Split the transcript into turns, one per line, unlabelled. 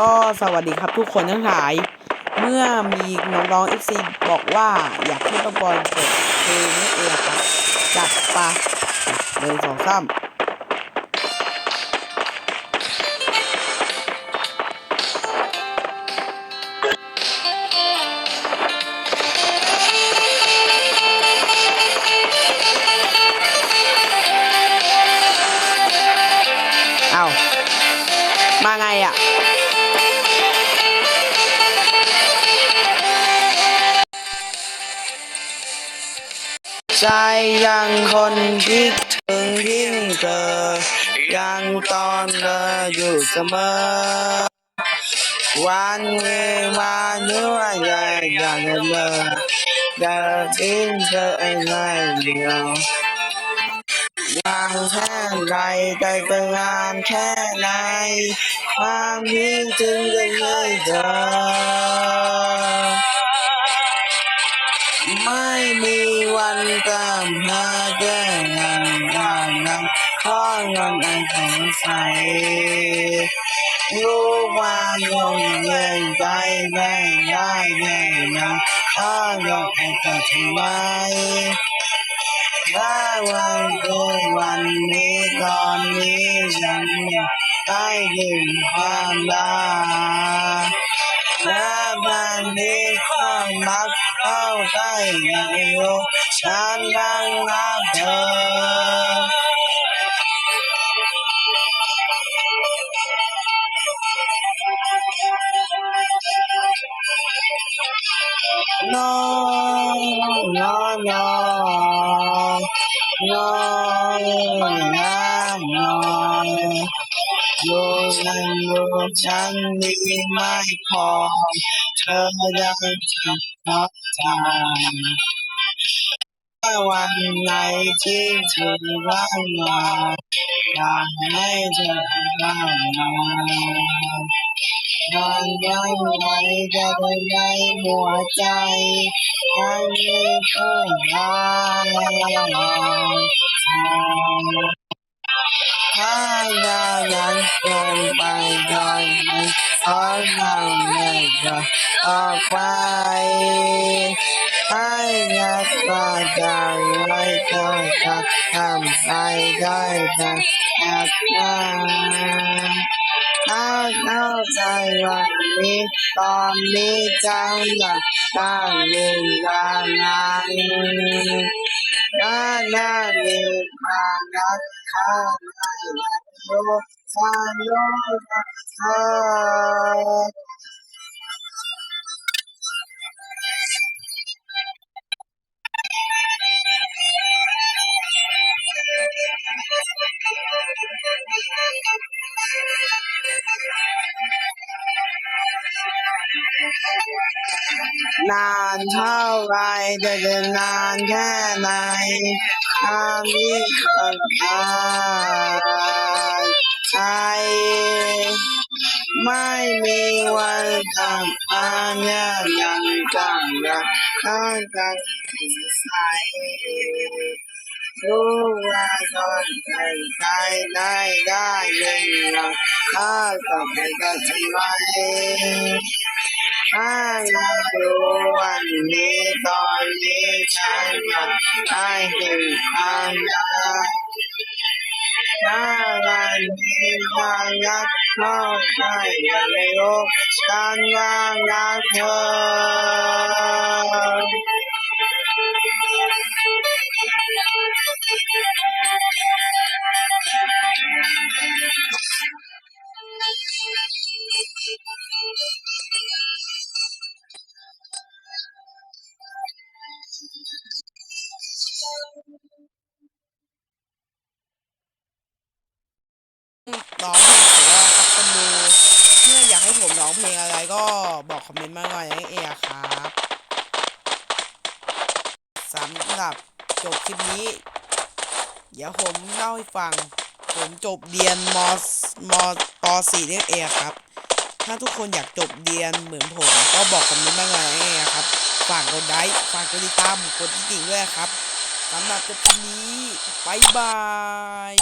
ก็สวัสดีครับทุกคนทั้งหลาย เมื่อมีน้องๆ FC บอกว่าอยากให้ต้องบอลเปิดเพลงนี่เองครับจัดไปหนึ่งสองสามเอามาไงอะ ใจยังคนคิดถึงยิ่งเธอยังตอนเธออยู่เสมอ วันเวลาเนื้อใหญ่อย่างเดิมจะทิ้งเธอไม่เดียววางแค่ไหนแต่ก็งานแค่ไหนความคิดถึงจะไม่เจอ มีวันกำหาแก้งานงานนำข้องินอันสงสัยรู้ว่าลงเย็นใจได้ได้ได้นะข้ายากให้เธอทำไมถ้าวันเกิดวันนี้ตอนนี้ฉันอยากได้ยินความรักและบันนี้ความรัก เข้าใกล้อยู่ฉันยังรักเธอน้องน้องน้องน้องน้องนออยู่นั่นอยู่ฉันนี่ไม่พอ เธอยังจะพักใจถ้าวันไหนที่เธอร่างมาอยากให้เธอร่างมามันยังไงจะไปในหัวใจฉันไม่เคยรักเธอถ้าอย่างนั้นเกินไปโดยไม่ขอเราไม่จะออกไปถ้ายากก็จะไว้ก็จะทำไปได้แต่แอบได้ถ้าเข้าใจวันนี้ตอนนี้จัง อยากได้เงินงานนั้นถ้าหน้ามีความรักเข้าในโลกฉันรู้ว่ นานเท่าไรจะจะนานแค่ไหนถ้ามีคนตายใจไม่มีวันกลับมาเนี่ยยังจังรักข้างกันใสรู้ ว่าตอนใจใจได้ได้เลยรักข้ากับไปก็ทำไมถ้าอยากรู้วันนี้ตอนนี้ฉันอยากได้เห็นความรักถ้าวันนี้ความรักเข้าใกล้ในโลกฉันยังรักเธอ ร้องเพลงแต่ว่าครับคนดูเพื่ออยากให้ผมร้องเพลงอะไรก็บอกคอมเมนต์มาหน่อยนะเอครับสำหรับจบคลิปนี้ เดี๋ยวผมเล่าให้ฟัง ผมจบเรียนมมป .4 นี่เอครับ ถ้าทุกคนอยากจบเรียนเหมือนผมก็บอกคอมเมนต์มาหน่อยนะเอครับฝากกดไลค์ฝากกดติดตามกดที่ดิ่งด้วยครับสำหรับจบคลิปนี้บายบาย